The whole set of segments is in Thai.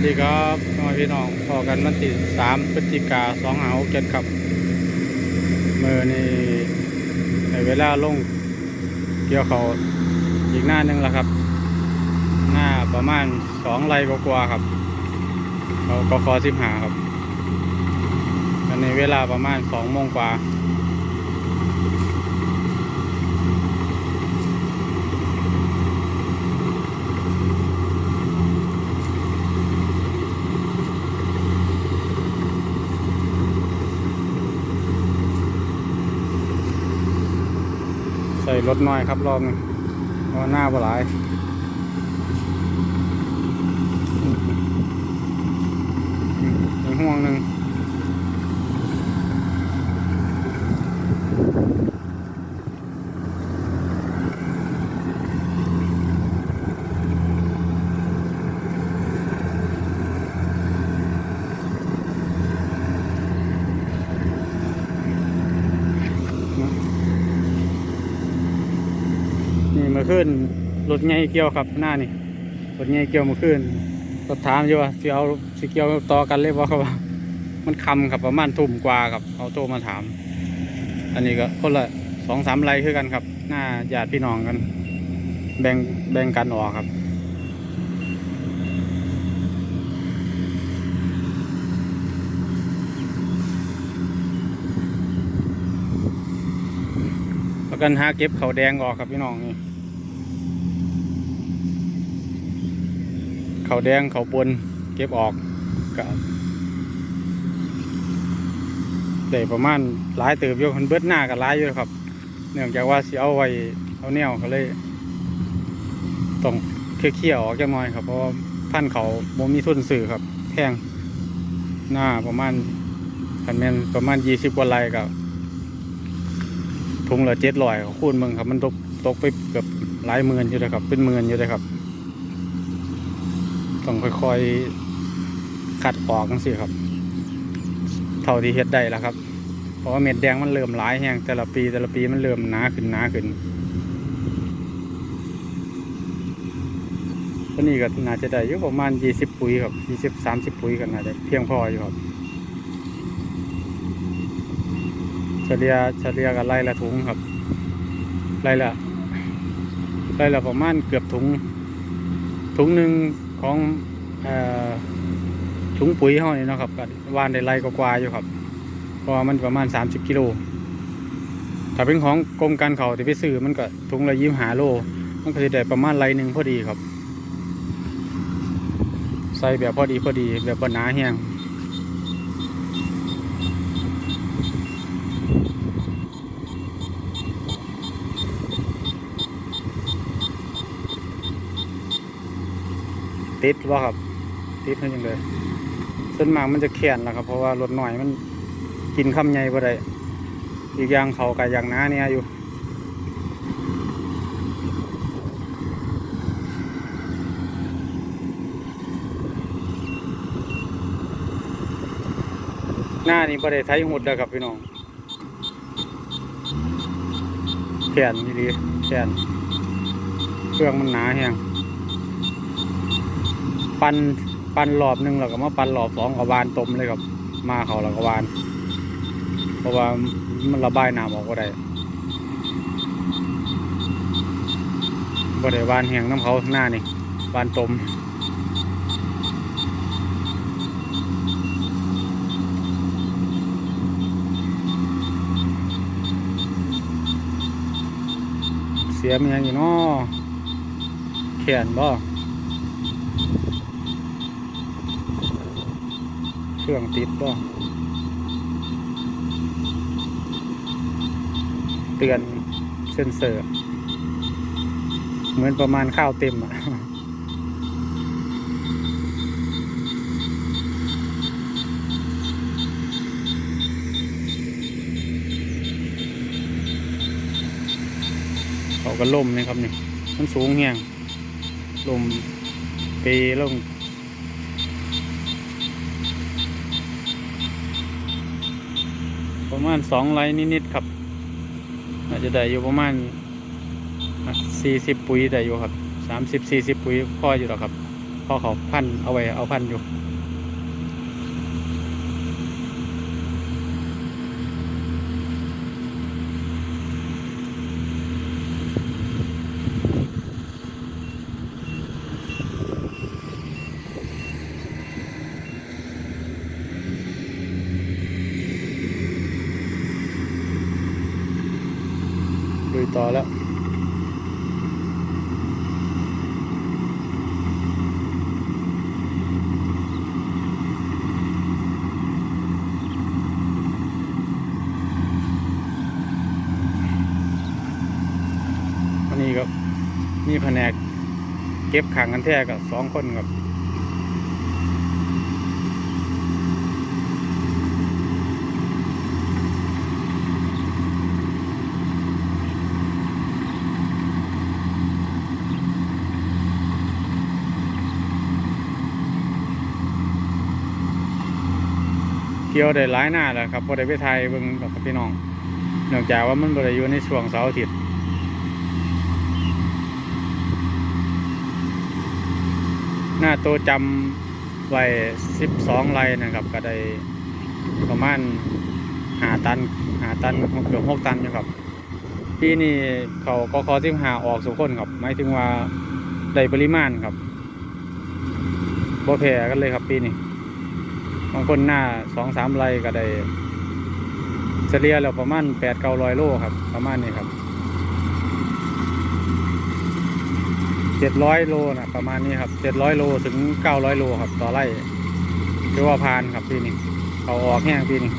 วัสดีครับน้องพี่น้องพอกันวันที่สามพฤศจิกาสองหาหกเจ็ดครับเมื่อนี่ในเวลาลงเกี่ยวเขาอีกหน้าหนึงแล้วครับ หน้าประมาณสองไร่กว่าครับเขาก็ฟอสิบหาครับอันนี้เวลาประมาณสองโมงกว่า ใส่รถน้อยครับรอบนึงเพราะหน้าบลายอีกห่วงหนึ่งนี่เมื่อคืน รถไงเกี่ยวครับหน้านี่รถไงเกี่ยวมื่อคืนรถถามอยู่ว่าสิเอาสิเกี่ยวต่อกันเลยบ่ครับว่ามันคำครับประมาณทุ่มกว่าครับเอาโทรมาถาม อันนี้ก็คนละสองสามไรคือกันครับ หน้าญาติพี่น้องกัน แบ่งแบ่งกันออกครับกันหาเก็บเขาแดงออกครับพี่น้องนี่ เขาแดงเขาปนเก็บออกก็ได้ประมาณหลายเติบอยู่คนเบิดหน้ากับหลายอยู่ครับ เนื่องจากว่าสิเอาไว้เอาแนวก็เลยต้องเคี่ยวๆออกจังหน่อยครับเพราะว่าพันเขาบ่มีทุนสื่อครับแพงหน้าประมาณคันแมนประมาณยี่สิบกว่าไรกับถุงละเจ็ดร้อยคูณมืองครับ มันตกตกไปเกือบหลายหมื่นอยู่เลยครับ เป็นหมื่นอยู่เลยครับ ต้องค่อยๆคัดออกกันสิครับ เท่าที่เฮ็ดได้แล้วครับ เพราะว่าเม็ดแดงมันเริ่มหลายแห้งแต่ละปีแต่ละปีมันเริ่มหนาขึ้นหนาขึ้นตัวนี้ก็น่าจะได้อยู่ประมาณยี่สิบปุ๋ยครับยี่สิบสามสิบปุ๋ยกันน่าจะเพียงพออยู่ครับ เฉลี่ยเฉลี่ยกันไล่ละถุงครับไล่ละไล่ละประมาณเกือบถุงถุงหนึ่ง ของอถุงปุ๋ยเฮานี่นะครับก็วานได้ไรก็กว่าอยู่ครับเพราะมันประมาณ 30กิโลถ้าเป็นของกรมการเขาที่ไปซื้อมันก็ถุงละยี่หาโล มันก็จะได้ประมาณไรหนึ่งพอดีครับ ใส่แบบพอดีพอดีแบบบหนาแห้ง ติดว่าครับ ติดให้ยังเลยส่วนมากมันจะแข็งแหละครับ เพราะว่ารถหน่อยมันกินคำใหญ่บ่ได้อีกอย่างเขากับอย่างน้าเนี่ยอยู่หน้านี่บ่ได้ไทยหดแล้วครับพี่น้องแขนดีแขนเครื่องมันหนาแฮง ปันปันรอบหนึ่งแล้วก็มาปันรอบสองกับวานตมเลยครับ มาเขาแล้วก็วาน เพราะว่ามันระบายน้ำออกก็ได้ก็ได้วานแห้งน้ำเขาหน้านี่วานตมเสียมันยังอยู่เนาะแขนบ่ เครื่องติดบ่เตือนเซ็นเซอร์ เหมือนประมาณข้าวเต็มอะเขาก็ล่มนี่ครับนี่มันสูงเฮียงลมปีลง ประมาณสองไร่นิดๆครับอาจจะได้อยู่ประมาณสี่สิบปุ๋ยได้อยู่ครับสามสิบสี่สิบปุ๋ยพออยู่แล้วครับพอเขาพันเอาไว้เอาพันอยู่ ต่อแล้ววันนี้ก็มีแผนกเก็บขังกันแท้กับสองคนครับ กี่ยวได้หลายหน้าแล้วครับพอได้ไปไทยเบิ่งกับพี่น้องเนื่องจากว่ามันบ่ได้อยู่ในช่วงเสาร์อาทิตย์หน้าตัวจำไว้สิบสองไรนะครับ ก็ได้ประมาณหาตันหาตันเกือบหกตันอยู่ครับปีนี้เขาก็ขอสิบหาออกสุคนครับหมายถึงว่าได้ปริมาณครับบ่แพ้กันเลยครับปีนี้ บางคนหน้าสองสามไร่ก็ได้เฉลี่ยแล้วประมาณแปดเก้าร้อยโลครับ ประมาณนี้ครับเจ็ดร้อยโลนะประมาณนี้ครับเจ็ดร้อยโลถึงเก้าร้อยโลครับ ต่อไร่ถือว่าพานครับปีนี้เขาออกแห้งปีนี้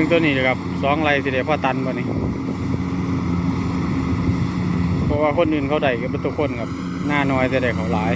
บิ่งตัวนี้ครับสองไรสิเดียพ่อตันบ่นี่เพราะว่าคนอื่นเขาได้กันเป็นตัวคนครับหน้าน้อยแต่ได้เขาหลาย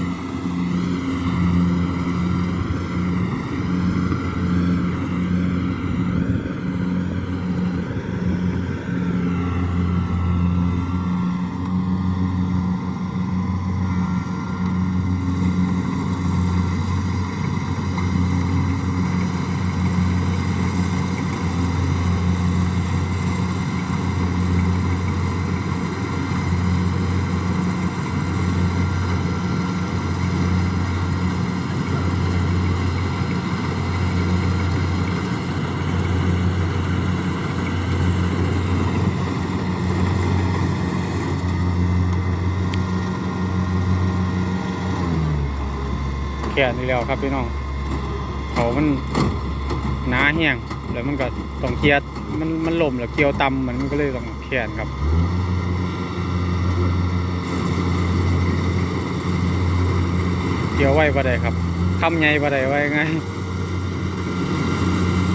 แค่นี้แล้วครับพี่น้องเขามันหนาแห้งแล้วมันก็ต้องเคียร์มันมันล่มแล้วเกี่ยวตำมันก็เลยต้องแขนครับเกี่ยวไว้บ่ได้ครับคำใหญ่บ่ได้ไว้ไง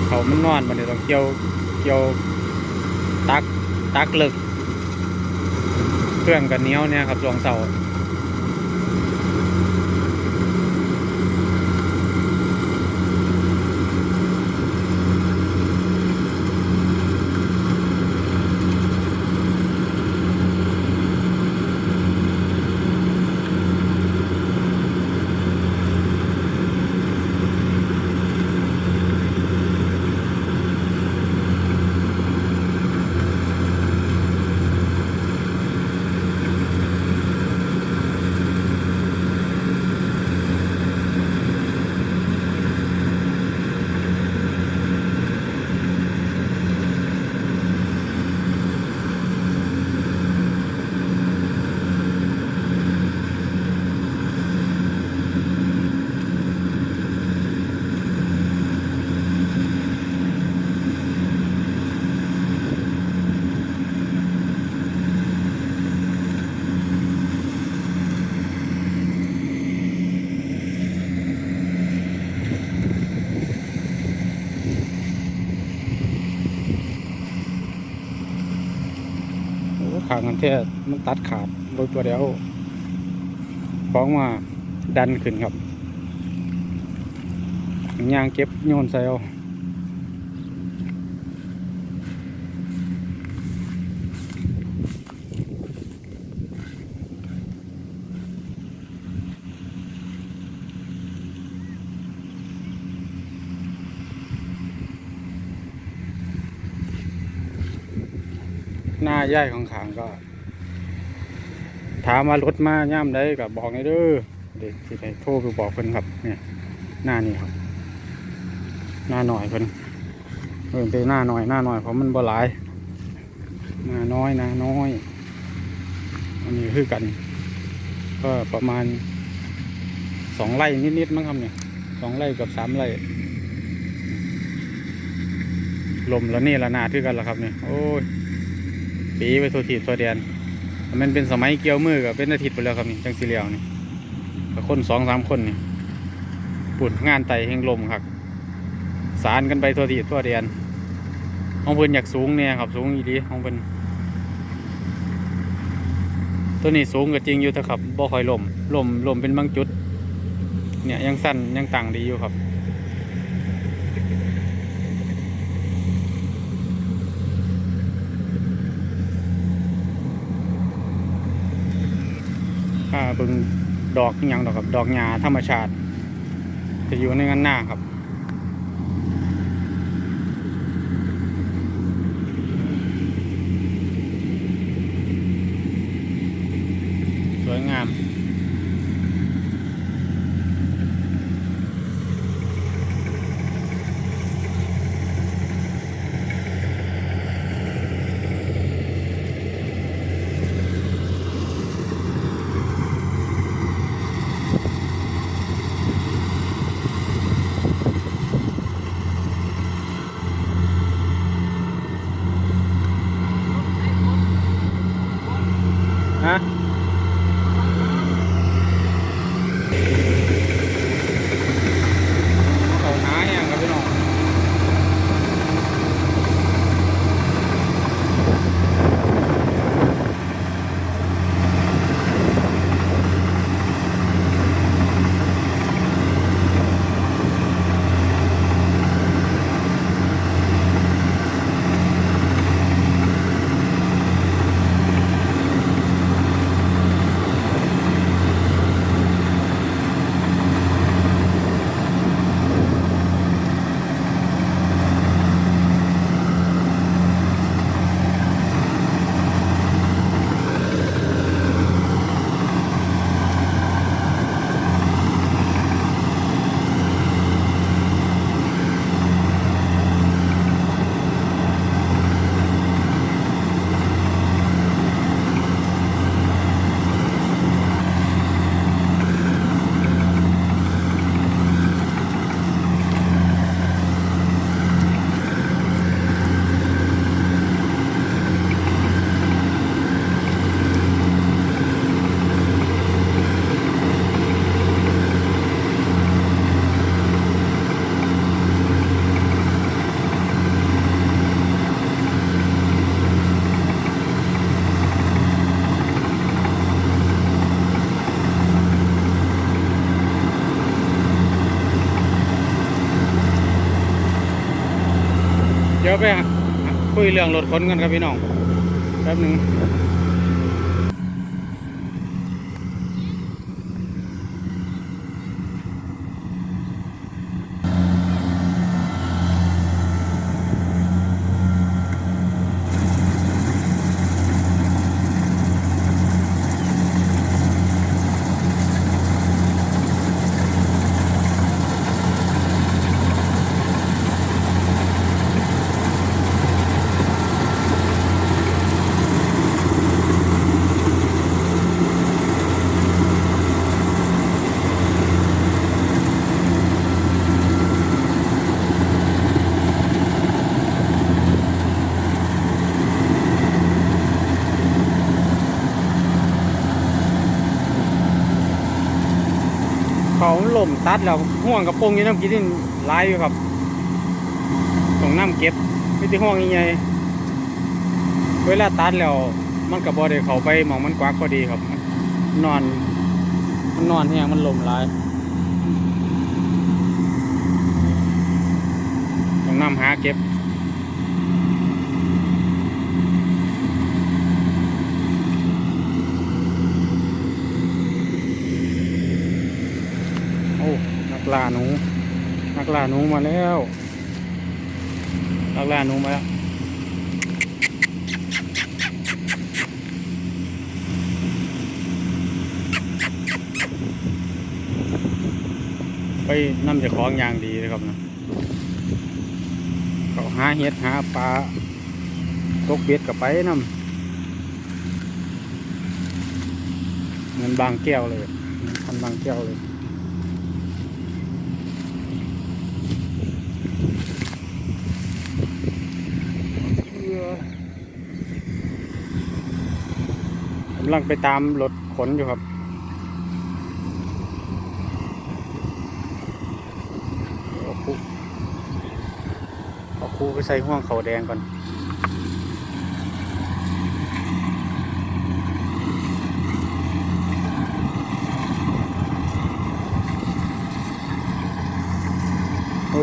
เขามันนอนมันเดี๋ยวต้องเกี่ยวเกี่ยวตักตักลิกเครื่องกันเนี้ยวเนี่ยครับรองเสา ค ขางกันแท้มันตัดขาดโดยตัวเดียวฟ้องมาดันขึ้นครับยางเก็บโยนใส่เอา ย่ายของขางก็ ถามว่ารถมาย่ำได้ก็บบอกให้เด้อเด็กที่ได้โทรไปบอกเพิ่นครับ เนี่ย หน้านี่ครับ หน้าหน่อยเพิ่นเพิ่นไปหน้าหน่อยหน้าหน่อยเพราะมันบ่หลายหน้าน้อยหน้าน้อยอันนี้คือกัน ก็ประมาณสองไร่นิดๆมั้งครับเนี่ยสองไร่กับสามไร่ลมแล้วนี่ละนาคือกันละครับเนี่ยโอ้ย ปีไปโทษทีตัวเดียนมันเป็นสมัยเกี่ยวมือกับเป็นอาทิตย์ไปแล้วครับนี่จังสีเหลียวนี่กับคนสองสามคนนี่ปุ่นงานไตแห่งลมครับสารกันไปทั่วทีทั่วเดียนห้องเพิ่นอยากสูงเนี่ยครับสูงอีดีห้องเพิ่นตัวนี้สูงก็จริงอยู่แต่ครับบ่ค่อยลมลมลมเป็นบางจุด เนี่ยยังสั้นยังต่างดีอยู่ครับ อ่าเบึงดอกยังดอกครับดอกหญ้าธรรมชาติจะอยู่ในงันหน้าครับสวยงาม เดี๋ยวไปคุยเรื่องรถขนกันครับพี่น้องแป๊บหนึ่ง มตัดแล้วห่วงกับโปงยี่น้ำกินนี่ลายอยู่ครับต้องน้ำเก็บไม่ติห่วงยังไงเวลาตัดแล้วมันกับบอเด้เขาไปมองมันกวักพอดีครับ นอน มันนอนแห้งมันลมลายต้องน้ำหาเก็บ โอ้ นัก ล่าหนู นักล่าหนูมาแล้ว นักล่าหนูมาแล้วไปน้ำจะของอย่างดีเลยครับนะเขาหาเห็ดหาปลาตกเบ็ดกับไปน้ำเหมือนบางแก้วเลยพันบางแก้วเลยำลังไปตามรถขนอยู่ครับเอาคูเอาคูไปใส่ห่วงเขาแดงก่อน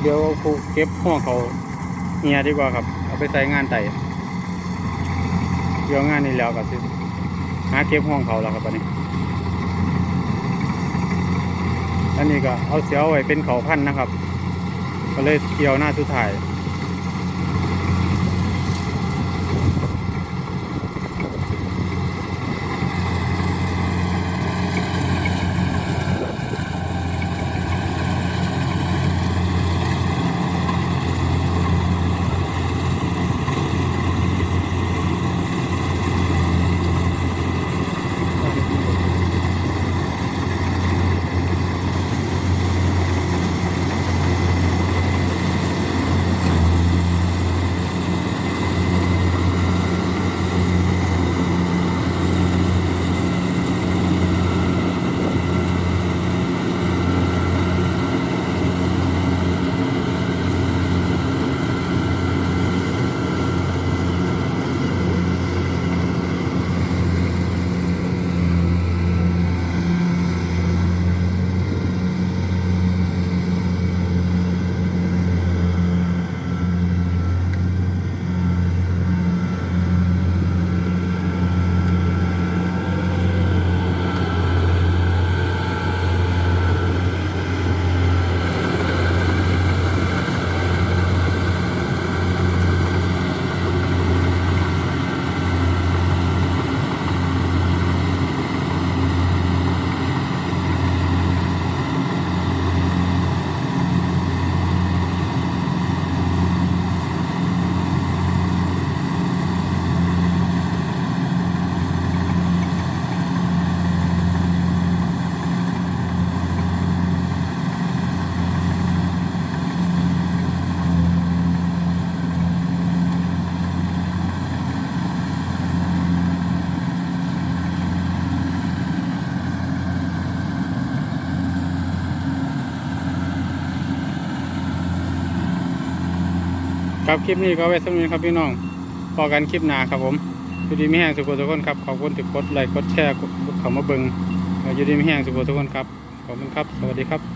เดี๋ยวเอาคูเก็บห่วงเขาเฮียดีกว่าครับ เอาไปใส่งานไต่เดี๋ยวงานนี้แล้วกับสิ หาเก็บห้องเขาแล้วครับตอนนี้ อันนี้ก็เอาเสียวไว้เป็นเขาพันธ์นะครับ ก็เลยเกี่ยวหน้าสุดท้าย ครับคลิปนี้ก็ไว้สำหรับครับพี่น้องพอกันคลิปหน้าครับผมอยู่ดีไม่แห้งสุขทุกคนครับขอบคุณติดกดไลค์กดแชร์เข้ามาเบิงอยู่ดีไม่แห้งสุขทุกคนครับขอบคุณครับ สวัสดีครับ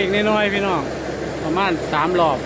อีกน้อยๆพี่น้องประมาณสามรอบ